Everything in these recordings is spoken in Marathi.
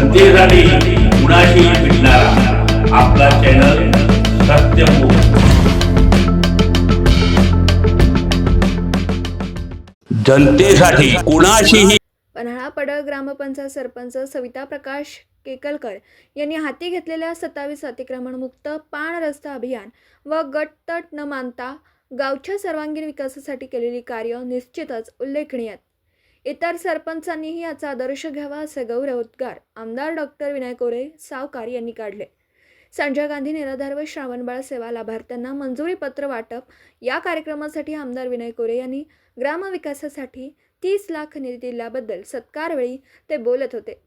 जनतेसाठी कुणाशी भेटणारा. आपला चॅनल सत्यमुख जनतेसाठी कुणाशीही पन्हाळा पडळ ग्रामपंचायत सरपंच सविता प्रकाश केकलकर यांनी हाती घेतलेल्या सत्तावीस अतिक्रमणमुक्त पाण रस्ता अभियान व गटतट न मानता गावच्या सर्वांगीण विकासासाठी केलेली कार्य निश्चितच उल्लेखनीय. आहेत इतर सरपंचांनीही याचा आदर्श घ्यावा असे गौरवोद्गार आमदार डॉक्टर विनय कोरे सावकार यांनी काढले. संजय गांधी निराधार व श्रावणबाळ सेवा लाभार्थ्यांना मंजुरी पत्र वाटप या कार्यक्रमासाठी आमदार विनय कोरे यांनी ग्रामविकासासाठी तीस लाख निधी दिल्याबद्दल सत्कारवेळी ते बोलत होते.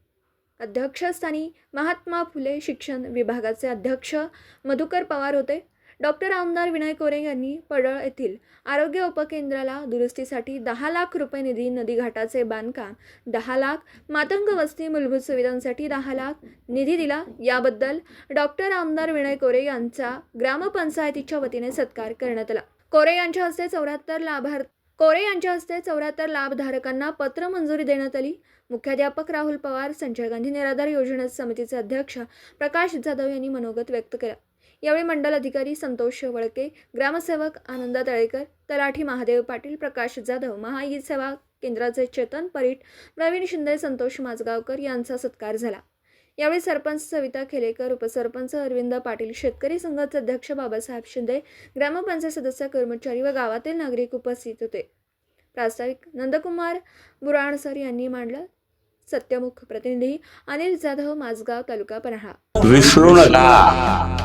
अध्यक्षस्थानी महात्मा फुले शिक्षण विभागाचे अध्यक्ष मधुकर पवार होते. डॉक्टर आमदार विनय कोरे यांनी पडळ येथील आरोग्य उपकेंद्राला दुरुस्तीसाठी दहा लाख रुपये निधी नदीघाटाचे बांधकाम दहा लाख मातंग वस्ती मूलभूत सुविधांसाठी दहा लाख निधी दिला. याबद्दल डॉक्टर आमदार विनय कोरे यांचा ग्रामपंचायतीच्या वतीने सत्कार करण्यात आला. कोरे यांच्या हस्ते चौऱ्याहत्तर लाभार्थी कोरे यांच्या हस्ते चौऱ्याहत्तर लाभधारकांना पत्र मंजुरी देण्यात आली. मुख्याध्यापक राहुल पवार संजय गांधी निराधार योजना समितीचे अध्यक्ष प्रकाश जाधव यांनी मनोगत व्यक्त केलं. यावेळी मंडल अधिकारी संतोष वळके ग्रामसेवक आनंदा तळेकर तलाठी महादेव पाटील प्रकाश जाधव महाई सेवा केंद्राचे चेतन परीट प्रवीण शिंदे संतोष माजगावकर यांचा सत्कार झाला. यावेळी सरपंच सविता खेलेकर उपसरपंच अरविंद पाटील शेतकरी संघाचे अध्यक्ष बाबासाहेब शिंदे ग्रामपंचायत सदस्य कर्मचारी व गावातील नागरिक उपस्थित होते. प्रास्ताविक नंदकुमार बुराणसर यांनी मांडलं सत्यमुख प्रतिनिधी अनिल जाधव माझगाव तालुका पन्हाळा. विसरू नका.